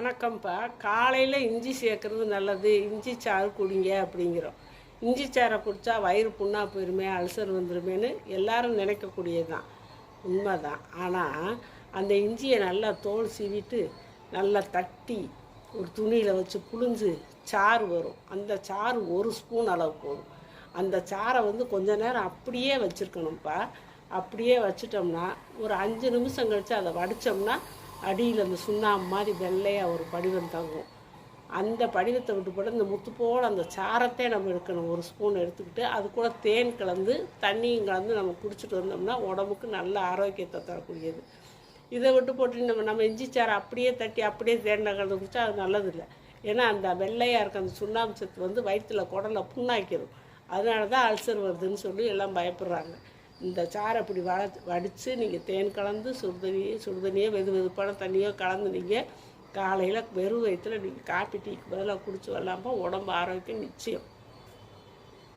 வணக்கம்ப்பா. காலையில் இஞ்சி சேர்க்குறது நல்லது. இஞ்சி சாறு குடிங்க அப்படிங்கிறோம். இஞ்சி சாறை குடித்தா வயிறு புண்ணாக போயிருமே அல்சர் வந்துருமேன்னு எல்லாரும் நினைக்கக்கூடியது தான் உண்மைதான். ஆனால் அந்த இஞ்சியை நல்லா தோல் சீவிட்டு நல்லா தட்டி ஒரு துணியில் வச்சு புழிஞ்சு சாறு வரும். அந்த சாறு ஒரு ஸ்பூன் அளவு போதும். அந்த சாறை வந்து கொஞ்ச நேரம் அப்படியே வச்சுருக்கணும்ப்பா. அப்படியே வச்சுட்டோம்னா ஒரு அஞ்சு நிமிஷம் கழித்து அதை வடித்தோம்னா அடியில் அந்த சுண்ணாம்பு மாதிரி வெள்ளையாக ஒரு படிவம் தங்கும். அந்த படிவத்தை விட்டு போட்டு இந்த முத்து போல் அந்த சாரத்தை நம்ம எடுக்கணும். ஒரு ஸ்பூன் எடுத்துக்கிட்டு அது கூட தேன் கலந்து தண்ணியும் கலந்து நம்ம குடிச்சிட்டு வந்தோம்னா உடம்புக்கு நல்ல ஆரோக்கியத்தை தரக்கூடியது. இதை விட்டு போட்டு நம்ம நம்ம இஞ்சி சாரை அப்படியே தட்டி அப்படியே தேன் கலந்து குடிச்சா அது நல்லதில்லை. ஏன்னா அந்த வெள்ளையாக இருக்க அந்த சுண்ணாம்பு சத்து வந்து வயிற்றில் குடலை புண்ணாக்கிடும் அதனால தான் அல்சர் வருதுன்னு சொல்லி எல்லாம் பயப்படுறாங்க. இந்த சாறை அப்படி வள வடித்து நீங்கள் தேன் கலந்து சுடுதண்ணியே சுடுதண்ணியோ வெது வெதுப்பான தண்ணியோ கலந்து நீங்கள் காலையில் வெறும் வயிற்றுல நீங்கள் காப்பி டீக்கு பதிலாக குடிச்சு வரலாமா? உடம்பு ஆரோக்கியம் நிச்சயம்.